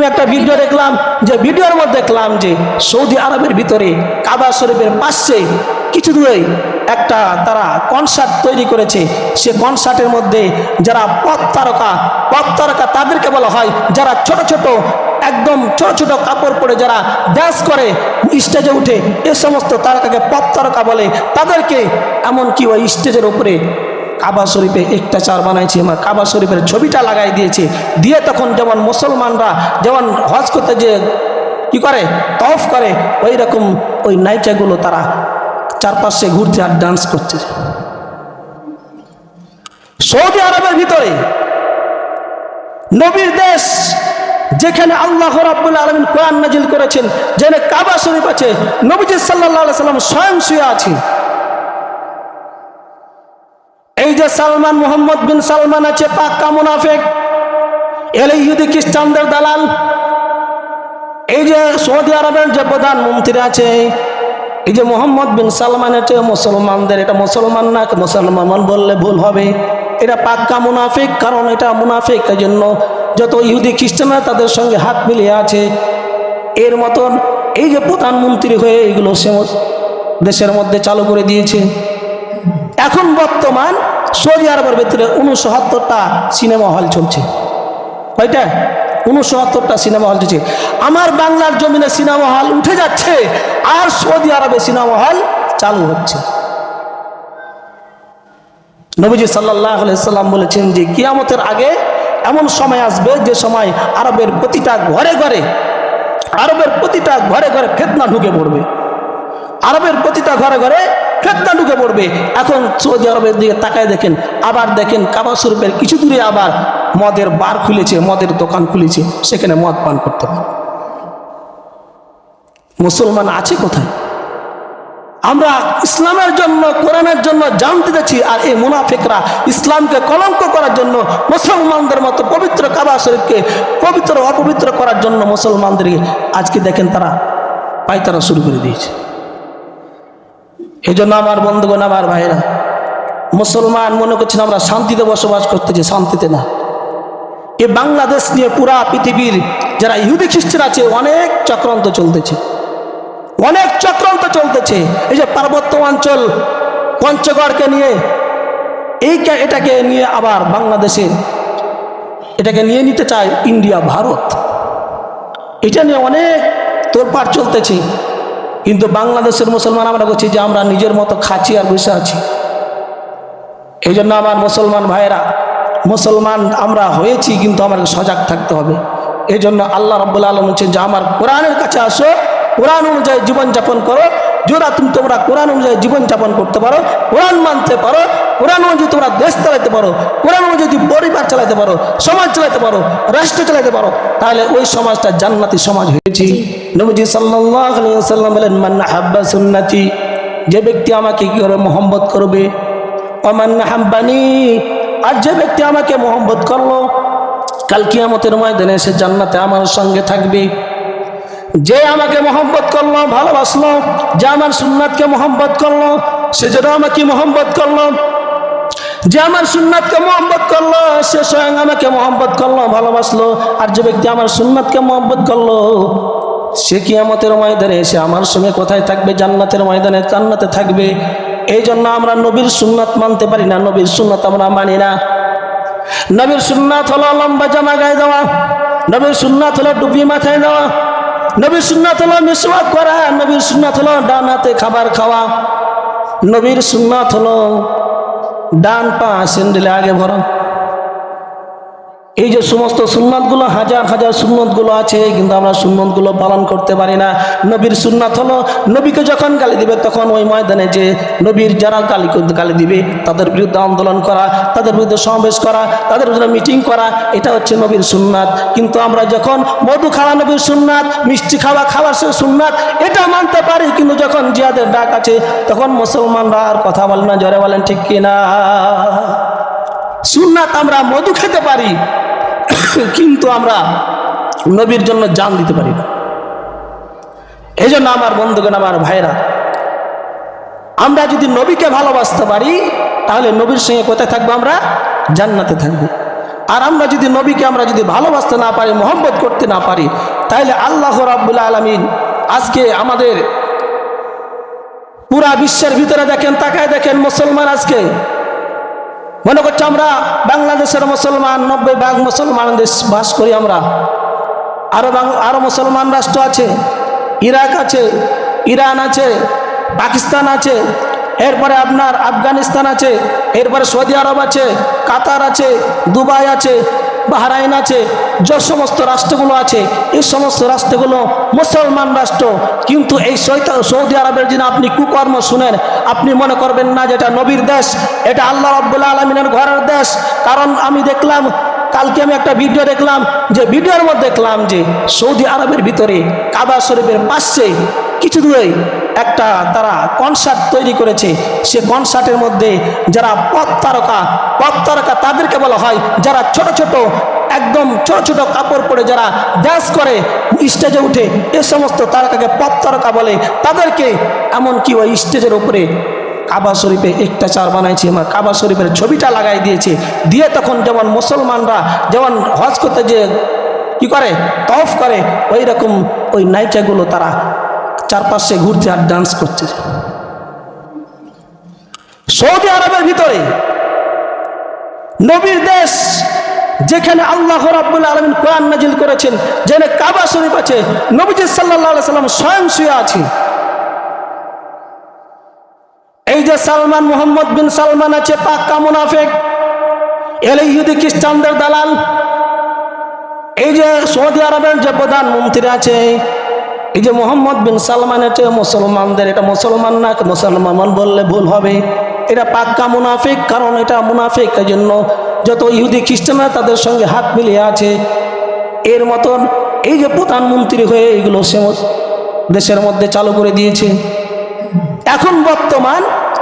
আমি একটা ভিডিও দেখলাম যে ভিডিওর মধ্যে দেখলাম যে সৌদি আরবের ভিতরে কাবা শরীফের পাশে কিছু দূরে একটা তারা কনসার্ট তৈরি করেছে। সে কনসার্টের মধ্যে যারা পথ তারকা পথ তারকা তাদেরকে বলা হয়, যারা ছোট ছোট, একদম ছোট ছোট কাপড় পরে যারা ড্যান্স করে স্টেজে উঠে, এ সমস্ত তারকাকে পথ তারকা বলে। তাদেরকে এমনকি ওই স্টেজের উপরে কাবা শরীফে একটা চার বানাইছে, আমার কাবা শরীফের ছবিটা লাগাই দিয়েছে। দিয়ে তখন যেমন মুসলমানরা যেমন হজ করতে যে কি করে? তফ করে ওই রকম ওই নায়িকাগুলো তারা চারপাশে ঘুরছে আর ডান্স করছে। সৌদি আরবের ভিতরে নবীর দেশ যেখানে আল্লাহ রাব্বুল আলমিন কোরআন নাজিল করেছেন, যেখানে কাবা শরীফ আছে, নবীজি সাল্লাহ সাল্লাম স্বয়ং শুয়ে আছে। যে সালমান মোহাম্মদ বিন সালমান আছে, পাক্কা মুনাফেক। এলে ইহুদি খ্রিস্টানদের দালাল। এই যে সৌদি আরবের যে প্রধানমন্ত্রী আছে, এই যে মোহাম্মদ বিন সালমান এটা মুসলমানদের, এটা মুসলমান না, মুসলমান বললে ভুল হবে। এটা পাক্কা মুনাফিক, কারণ এটা মুনাফিক এই জন্য যত ইহুদি খ্রিস্টানরা তাদের সঙ্গে হাত মিলিয়ে আছে। এর মতন এই যে প্রধানমন্ত্রী হয়ে এইগুলো সে দেশের মধ্যে চালু করে দিয়েছে। এখন বর্তমান সৌদি আরবের ভিতরে উনসত্তরটা সিনেমা হল চলছে। কয়টা? উনসত্তরটা সিনেমা হল চলছে। আমার বাংলার জমিনে সিনেমা হল উঠে যাচ্ছে আর সৌদি আরবে সিনেমা হল চালু হচ্ছে। নবীজি সাল্লাহ সাল্লাম বলেছেন যে কিয়ামতের আগে এমন সময় আসবে যে সময় আরবের প্রতিটা ঘরে ঘরে, আরবের প্রতিটা ঘরে ঘরে ফেতনা ঢুকে পড়বে। আরবের প্রতিটা ঘরে ঘরে ফেতনা ঢুকে পড়বে। এখন সৌদি আরবের দিকে তাকায় দেখেন, আবার দেখেন কাবা শরীফের কিছু দূরে আবার মদের বার খুলেছে, মদের দোকান খুলেছে, সেখানে মদ পান করতে পারে। মুসলমান আছে কোথায়? আমরা ইসলামের জন্য, কোরআনের জন্য জানতে যাচ্ছি আর এই মুনাফিকরা ইসলামকে কলঙ্ক করার জন্য, মুসলমানদের মতো পবিত্র কাবা শরীফকে পবিত্র, অপবিত্র করার জন্য মুসলমানদেরকে আজকে দেখেন তারা পাইতারা শুরু করে দিয়েছে। এই জন্য আমার বন্ধুগণ, আমার ভাইরা মুসলমান মনে করছেন আমরা শান্তিতে বসবাস করতেছি, শান্তিতে না। এ বাংলাদেশ নিয়ে পুরা পৃথিবীর যারা ইহুদি খ্রিস্টান আছে, অনেক চক্রান্ত চলতেছে। অনেক চক্রান্ত চলতেছে। এই যে পার্বত্য অঞ্চল, পঞ্চগড়কে নিয়ে এই এটাকে নিয়ে আবার বাংলাদেশে, এটাকে নিয়ে নিতে চায় ইন্ডিয়া, ভারত। এটা নিয়ে অনেক তোরপাড় চলতেছে। কিন্তু বাংলাদেশের মুসলমান আমরা বলছি যে আমরা নিজের মতো খাচ্ছি আর বসে আছি। এই জন্য আমার মুসলমান ভাইয়েরা, মুসলমান আমরা হয়েছি কিন্তু আমাদের সজাগ থাকতে হবে। এই জন্য আল্লাহ রব্বুল আলম হচ্ছে যে আমার কোরআনের কাছে আসো, কোরআন অনুযায়ী জীবনযাপন করো যারা তুমি তোমরা কোরআন অনুযায়ী জীবনযাপন করতে পারো, কোরআন মানতে পারো কোরআন অনুযায়ী তোমরা দেশ চালাতে পারো, কোরআন অনুযায়ী পরিবার চালাতে পারো, সমাজ চালাতে পারো, রাষ্ট্র চালাতে পারো, তাহলে ওই সমাজটা জান্নাতি সমাজ হয়েছি। নবীজি সাল্লাম বলেন মান্না হাব্বা সুন্নাতি যে ব্যক্তি আমাকে কি করে মোহাম্মত করবে? অমান্না হাব্বানি আর যে ব্যক্তি আমাকে মোহাম্মত করল, কাল কিয়ামতের ময়দানে সে জান্নাতে আমার সঙ্গে থাকবে। যে আমাকে মোহাম্মত করল, ভালোবাসলো, যে আমার সুন্নাতকে মোহাম্মত করল, সে যেন আমাকে মোহাম্মত করল যে আমার সুন্নাতকে মোহাম্মত করল, সে স্বয়ং আমাকে মোহাম্মত করল, ভালোবাসলো। আর যে ব্যক্তি আমার সুন্নাতকে মোহাম্মত করল, সে কি কিয়ামতের ময়দানে এসে আমার সঙ্গে কোথায় থাকবে? জান্নাতের ময়দানে জান্নাতে থাকবে। এই জন্য আমরা নবীর সুন্নাত মানতে পারি না, নবীর সুন্নাত আমরা মানি না। নবীর সুন্নাত হলো লম্বা জামা গায়ে দেওয়া, নবীর সুন্নাত হলো টুপি মাথায় দেওয়া, নবীর সুন্নাত হলো মিসওয়াক করা, নবীর সুন্নাত হলো ডান হাতে খাবার খাওয়া। নবীর সুন্নাত হলো ডান পা স্যান্ডেলে আগে ভরা। এই যে সমস্ত সুন্নাতগুলো, হাজার হাজার সুন্নতগুলো আছে, কিন্তু আমরা সুন্নতগুলো পালন করতে পারি না। নবীর সুন্নাত হলো, নবীকে যখন গালি দিবে, তখন ওই ময়দানে যে নবীর যারা গালি গালি দিবে, তাদের বিরুদ্ধে আন্দোলন করা, তাদের বিরুদ্ধে সমাবেশ করা, তাদের বিরুদ্ধে মিটিং করা, এটা হচ্ছে নবীর সুন্নাত। কিন্তু আমরা যখন মধু খাওয়া নবীর সুন্নাত, মিষ্টি খাওয়া খাওয়ার সে সুন্নাত, এটা মানতে পারি, কিন্তু যখন জিয়াদের ডাক আছে, তখন মুসলমানরা আর কথা বলে না, জরে বলেন ঠিক কিনা? সুন্নাত আমরা মধু খেতে পারি কিন্তু আমরা নবীর জন্য জান দিতে পারি না। এই জন্য আমার বন্ধুগণ, আমার ভাইরা আমরা যদি নবীকে ভালোবাসতে পারি, তাহলে নবীর সঙ্গে কোথায় থাকব আমরা? জান্নাতে থাকব। আর আমরা যদি নবীকে আমরা যদি ভালোবাসতে না পারি, মোহব্বত করতে না পারি, তাহলে আল্লাহ রাব্বুল আলমিন আজকে আমাদের পুরা বিশ্বের ভিতরে দেখেন, তাকায় দেখেন মুসলমান আজকে মনে করছি আমরা বাংলাদেশের মুসলমান, নব্বই ভাগ মুসলমান দেশ বাস করি আমরা। আরও বাং- আরও মুসলমান রাষ্ট্র আছে, ইরাক আছে, ইরান আছে, পাকিস্তান আছে, এরপরে আপনার আফগানিস্তান আছে, এরপরে সৌদি আরব আছে, কাতার আছে, দুবাই আছে বাহরাইন আছে, যে সমস্ত রাষ্ট্রগুলো আছে, এই সমস্ত রাষ্ট্রগুলো মুসলমান রাষ্ট্র। কিন্তু এই সৌদি আরবের যিনি আপনি কুকর্ম শুনেন, আপনি মনে করবেন না যেটা নবীর দেশ, এটা আল্লাহ রব্বুল্লা আলমিনের ঘরের দেশ। কারণ আমি দেখলাম, কালকে আমি একটা ভিডিও দেখলাম, যে ভিডিওর মধ্যে দেখলাম যে সৌদি আরবের ভিতরে কাবা শরীফের পাশে, কিছু দূরে একটা তারা কনসার্ট তৈরি করেছে। সে কনসার্টের মধ্যে যারা পথ তারকা পথ তারকা তাদেরকে বলা হয়, যারা ছোট ছোট, একদম ছোট ছোট কাপড় পরে যারা ড্যান্স করে স্টেজে উঠে, এ সমস্ত তারকাকে পথ তারকা বলে। তাদেরকে এমনকি ওই স্টেজের উপরে কাবা শরীফে একটা চার বানাইছে আমার কাবা শরীফের ছবিটা লাগাই দিয়েছে। দিয়ে তখন যেমন মুসলমানরা যেমন হজ করতে যে কি করে তফ করে ওই রকম ওই নায়িকাগুলো তারা চারপাশে ঘুরছে আর ডান্স করছে সৌদি আরবের ভিতরে নবীর দেশ যেখানে আল্লাহ রাব্বুল আলমিন কোরআন নাজিল করেছেন, যেখানে কাবা শরীফ আছে, নবীজি সাল্লাম স্বয়ং শুয়ে আছে এই যে সালমান মোহাম্মদ বিন সালমান আছে, পাক্কা মুনাফেক এলে ইহুদি খ্রিস্টানদের দালাল, এই যে সৌদি আরবের যে প্রধানমন্ত্রী আছে এই যে মোহাম্মদ বিন সালমান আছে মুসলমানদের, এটা মুসলমান না, মুসলমান বললে ভুল হবে। এটা পাক্কা মুনাফিক, কারণ এটা মুনাফিক, এই জন্য যত ইহুদি খ্রিস্টানরা তাদের সঙ্গে হাত মিলিয়ে আছে। এর মতন এই যে প্রধানমন্ত্রী হয়ে এইগুলো সে দেশের মধ্যে চালু করে দিয়েছে। এখন বর্তমান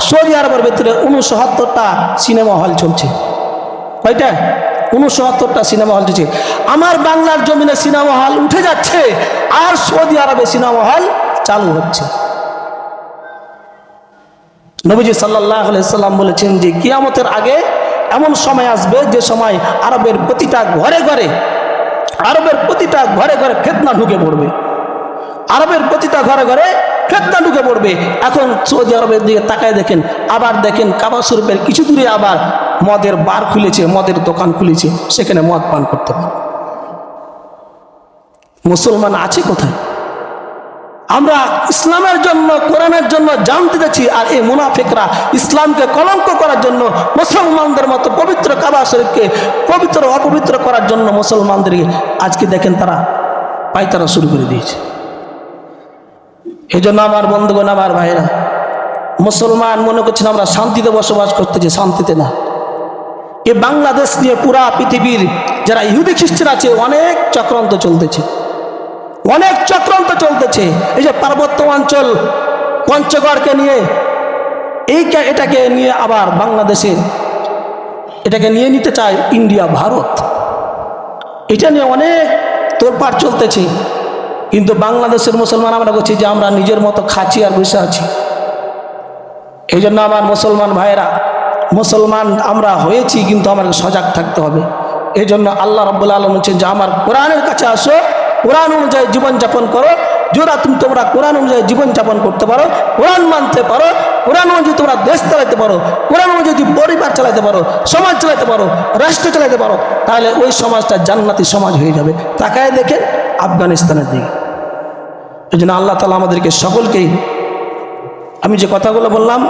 সৌদি আরবের ভিতরে উনসত্তরটা সিনেমা হল চলছে। কয়টা? উনসত্তরটা সিনেমা হল চলছে আমার বাংলার জমিনে সিনেমা হল উঠে যাচ্ছে, আর সৌদি আরবে সিনেমা হল চালু হচ্ছে। নবীজি সাল্লাহ সাল্লাম বলেছেন যে, কিয়ামতের আগে এমন সময় আসবে যে সময় আরবের প্রতিটা ঘরে ঘরে, আরবের প্রতিটা ঘরে ঘরে ফেতনা ঢুকে পড়বে। আরবের প্রতিটা ঘরে ঘরে ফেতনা ঢুকে পড়বে। এখন সৌদি আরবের দিকে তাকায় দেখেন, আবার দেখেন কাবা শরীফের কিছু দূরে আবার মদের বার খুলেছে, মদের দোকান খুলেছে, সেখানে মদ পান করতে পারে। মুসলমান আছে কোথায়? আমরা ইসলামের জন্য, কোরআনের জন্য জান দিতেছি আর এই মুনাফিকরা ইসলামকে কলঙ্ক করার জন্য, মুসলমানদের মতো পবিত্র কাবা শরীফকে পবিত্র, অপবিত্র করার জন্য মুসলমানদেরকে আজকে দেখেন তারা পাইতারা শুরু করে দিয়েছে। এই জন্য আমার বন্ধুগণ, আমার ভাইরা মুসলমান মনে করছেন আমরা শান্তিতে বসবাস করতেছি, শান্তিতে না। এ বাংলাদেশ নিয়ে পুরা পৃথিবীর যারা ইহুদি খ্রিস্টান আছে, অনেক চক্রান্ত চলতেছে। অনেক চক্রান্ত চলতেছে। এই যে পার্বত্য অঞ্চল, পঞ্চগড়কে নিয়ে, এই এটাকে নিয়ে আবার বাংলাদেশে, এটাকে নিয়ে নিতে চায় ইন্ডিয়া, ভারত। এটা নিয়ে অনেক তোরপাড় চলতেছে। কিন্তু বাংলাদেশের মুসলমান আমরা বলছি যে আমরা নিজের মতো খাচ্ছি আর বসে আছি। এই জন্য আমার মুসলমান ভাইয়েরা, মুসলমান আমরা হয়েছি কিন্তু আমাকে সজাগ থাকতে হবে। এই জন্য আল্লাহ রব্বুল আলম হচ্ছে যে আমার কোরআনের কাছে আসো, কোরআন অনুযায়ী জীবনযাপন করো যারা তুমি তোমরা কোরআন অনুযায়ী জীবনযাপন করতে পারো, কোরআন মানতে পারো, কোরআন অনুযায়ী তোমরা দেশ চালাতে পারো, কোরআন অনুযায়ী যদি পরিবার চালাতে পারো, সমাজ চালাতে পারো, রাষ্ট্র চালাতে পারো, তাহলে ওই সমাজটা জান্নাতি সমাজ হয়ে যাবে। তাকায় দেখেন আফগানিস্তানের দিকে। এই জন্য আল্লাহ তালা আমাদেরকে সকলকেই আমি যে কথাগুলো বললাম,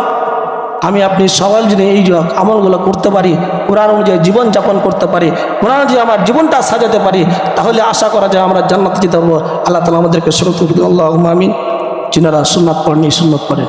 আমি আপনি সবাই যদি এই যে আমলগুলো করতে পারি, কোরআন অনুযায়ী জীবনযাপন করতে পারি, কোরআন অনুযায়ী আমার জীবনটা সাজাতে পারি, তাহলে আশা করা যায় আমরা জান্নাত যেতে পারব। আল্লাহ তালা আমাদেরকে সুরক্ষিত আল্লাহ আমিন। চিনারা সুন্নাত পড়েন সুন্নত পড়েন।